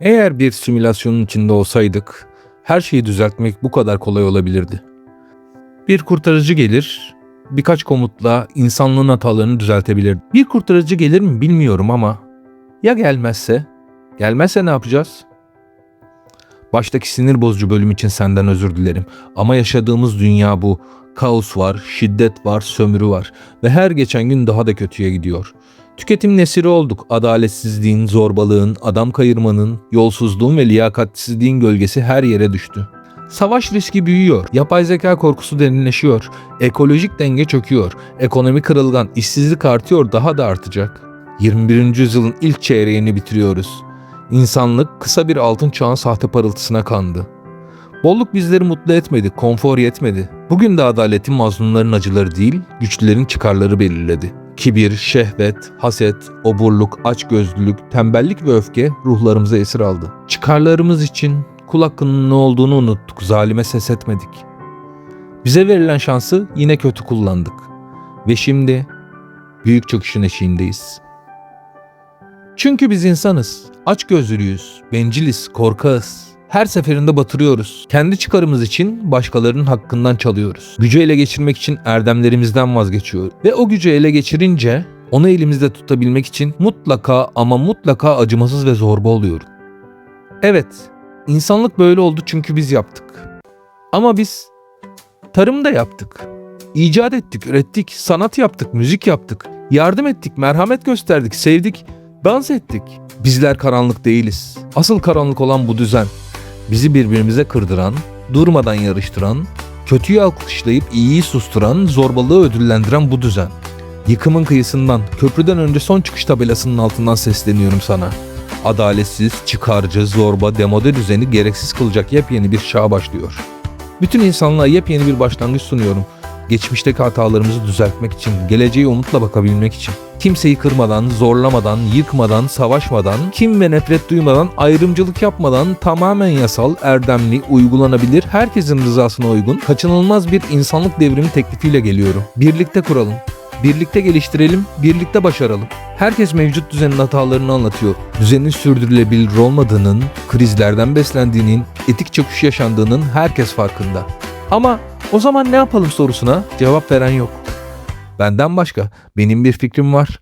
Eğer bir simülasyonun içinde olsaydık, her şeyi düzeltmek bu kadar kolay olabilirdi. Bir kurtarıcı gelir, birkaç komutla insanlığın hatalarını düzeltebilir. Bir kurtarıcı gelir mi bilmiyorum ama ya gelmezse? Gelmezse ne yapacağız? Baştaki sinir bozucu bölüm için senden özür dilerim. Ama yaşadığımız dünya bu. Kaos var, şiddet var, sömürü var ve her geçen gün daha da kötüye gidiyor. Tüketim nesiri olduk. Adaletsizliğin, zorbalığın, adam kayırmanın, yolsuzluğun ve liyakatsizliğin gölgesi her yere düştü. Savaş riski büyüyor, yapay zeka korkusu derinleşiyor, ekolojik denge çöküyor, ekonomi kırılgan, işsizlik artıyor daha da artacak. 21. yüzyılın ilk çeyreğini bitiriyoruz. İnsanlık kısa bir altın çağın sahte parıltısına kandı. Bolluk bizleri mutlu etmedi, konfor yetmedi. Bugün de adaletin mazlumların acıları değil, güçlülerin çıkarları belirledi. Kibir, şehvet, haset, oburluk, açgözlülük, tembellik ve öfke ruhlarımıza esir aldı. Çıkarlarımız için kul hakkının ne olduğunu unuttuk, zalime ses etmedik. Bize verilen şansı yine kötü kullandık. Ve şimdi büyük çöküşün eşiğindeyiz. Çünkü biz insanız, açgözlüyüz, benciliz, korkağız. Her seferinde batırıyoruz. Kendi çıkarımız için başkalarının hakkından çalıyoruz. Gücü ele geçirmek için erdemlerimizden vazgeçiyoruz. Ve o gücü ele geçirince onu elimizde tutabilmek için mutlaka ama mutlaka acımasız ve zorba oluyoruz. Evet, insanlık böyle oldu çünkü biz yaptık. Ama biz tarım da yaptık. İcat ettik, ürettik, sanat yaptık, müzik yaptık. Yardım ettik, merhamet gösterdik, sevdik, dans ettik. Bizler karanlık değiliz. Asıl karanlık olan bu düzen. Bizi birbirimize kırdıran, durmadan yarıştıran, kötüyü alkışlayıp iyiyi susturan, zorbalığı ödüllendiren bu düzen. Yıkımın kıyısından, köprüden önce son çıkış tabelasının altından sesleniyorum sana. Adaletsiz, çıkarcı, zorba, demode düzeni gereksiz kılacak yepyeni bir çağ başlıyor. Bütün insanlığa yepyeni bir başlangıç sunuyorum. Geçmişteki hatalarımızı düzeltmek için, geleceğe umutla bakabilmek için. Kimseyi kırmadan, zorlamadan, yıkmadan, savaşmadan, kim ve nefret duymadan, ayrımcılık yapmadan tamamen yasal, erdemli, uygulanabilir, herkesin rızasına uygun, kaçınılmaz bir insanlık devrimi teklifiyle geliyorum. Birlikte kuralım. Birlikte geliştirelim, birlikte başaralım. Herkes mevcut düzenin hatalarını anlatıyor. Düzenin sürdürülebilir olmadığının, krizlerden beslendiğinin, etik çöküş yaşandığının herkes farkında. Ama o zaman ne yapalım sorusuna cevap veren yok. Benden başka benim bir fikrim var